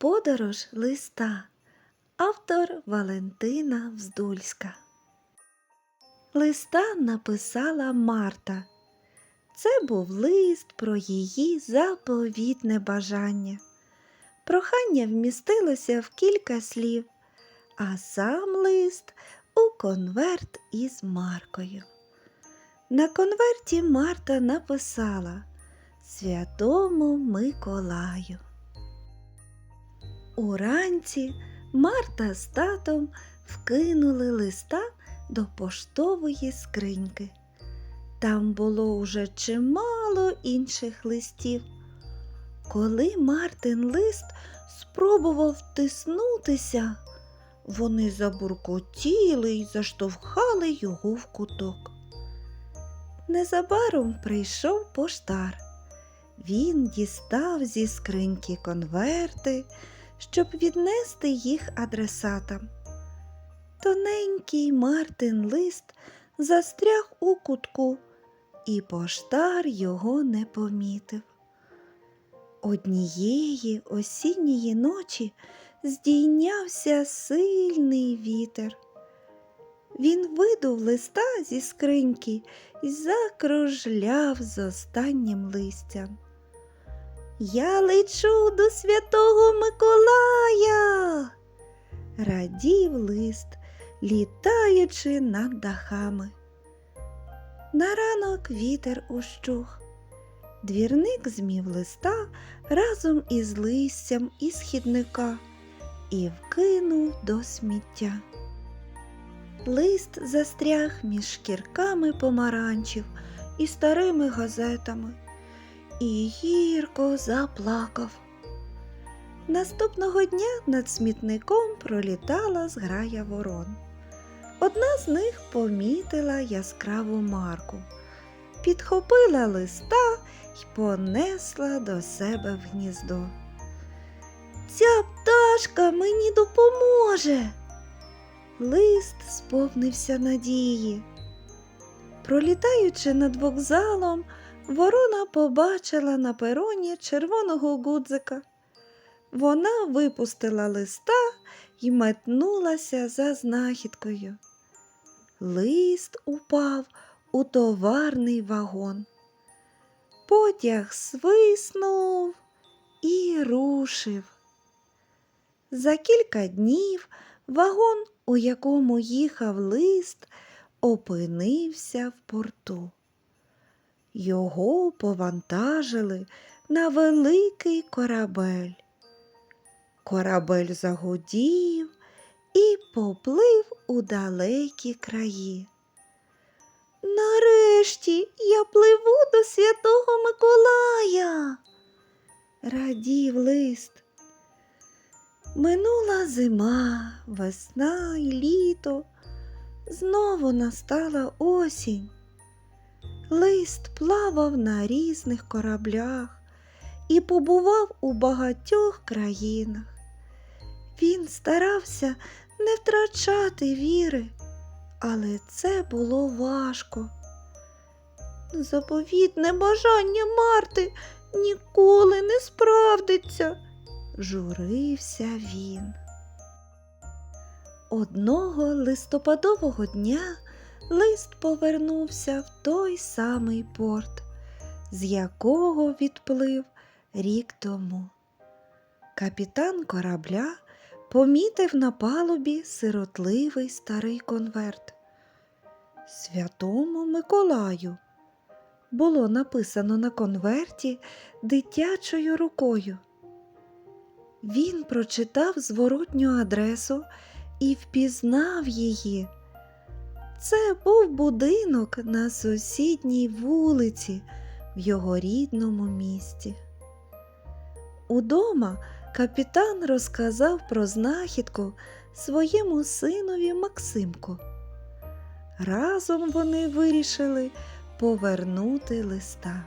Подорож листа. Автор Валентина Вздульська. Листа написала Марта. Це був лист про її заповітне бажання. Прохання вмістилося в кілька слів, а сам лист у конверт із маркою. На конверті Марта написала Святому Миколаю. Уранці Марта з татом вкинули листа до поштової скриньки. Там було уже чимало інших листів. Коли Мартин лист спробував втиснутися, вони забуркотіли й заштовхали його в куток. Незабаром прийшов поштар. Він дістав зі скриньки конверти, щоб віднести їх адресатам. Тоненький Мартин лист застряг у кутку, і поштар його не помітив. Однієї осінньої ночі здійнявся сильний вітер. Він видув листа зі скриньки і закружляв з останнім листям. Я лечу до святого Миколая. Радів лист, літаючи над дахами. На ранок вітер ущух. Двірник змів листа разом із листям із хідника і вкинув до сміття. Лист застряг між шкірками помаранчів і старими газетами і гірко заплакав. Наступного дня над смітником пролітала зграя ворон. Одна з них помітила яскраву марку, підхопила листа й понесла до себе в гніздо. Ця пташка мені допоможе. Лист сповнився надії. Пролітаючи над вокзалом, ворона побачила на пероні червоного гудзика. Вона випустила листа і метнулася за знахідкою. Лист упав у товарний вагон. Потяг свиснув і рушив. За кілька днів вагон, у якому їхав лист, опинився в порту. Його повантажили на великий корабель. Корабель загудів і поплив у далекі краї. Нарешті я пливу до святого Миколая, радів лист. Минула зима, весна й літо. Знову настала осінь. Лист плавав на різних кораблях і побував у багатьох країнах. Він старався не втрачати віри, але це було важко. Заповітне бажання Марти ніколи не справдиться, журився він. Одного листопадового дня лист повернувся в той самий порт, з якого відплив рік тому. Капітан корабля помітив на палубі сиротливий старий конверт. Святому Миколаю було написано на конверті дитячою рукою. Він прочитав зворотню адресу і впізнав її. Це був будинок на сусідній вулиці в його рідному місті. Удома капітан розказав про знахідку своєму синові Максимку. Разом вони вирішили повернути листа.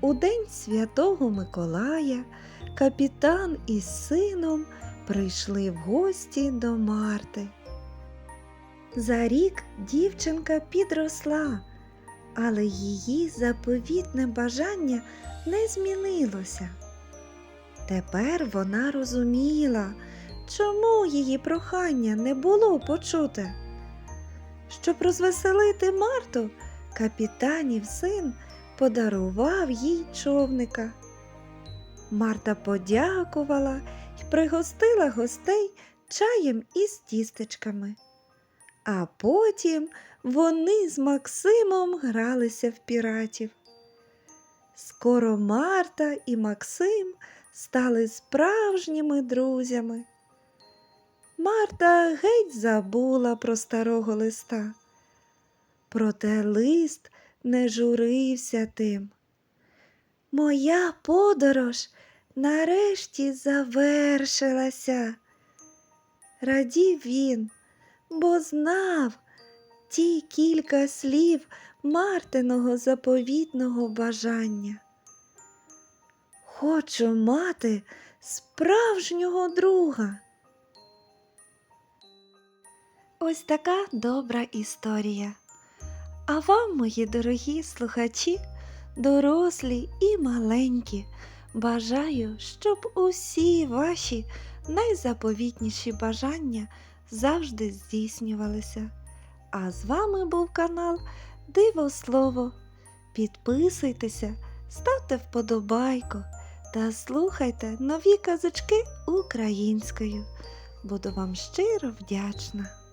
У день святого Миколая капітан із сином прийшли в гості до Марти. За рік дівчинка підросла, але її заповітне бажання не змінилося. Тепер вона розуміла, чому її прохання не було почуте. Щоб розвеселити Марту, капітанів син подарував їй човника. Марта подякувала і пригостила гостей чаєм із тістечками. А потім вони з Максимом гралися в піратів. Скоро Марта і Максим стали справжніми друзями. Марта геть забула про старого листа. Проте лист не журився тим. Моя подорож нарешті завершилася. Радів він, бо знав ті кілька слів Мартиного заповітного бажання. Хочу мати справжнього друга. Ось така добра історія. А вам, мої дорогі слухачі, дорослі і маленькі, бажаю, щоб усі ваші найзаповітніші бажання завжди здійснювалися. А з вами був канал Диво Слово. Підписуйтеся, ставте вподобайку та слухайте нові казочки українською. Буду вам щиро вдячна.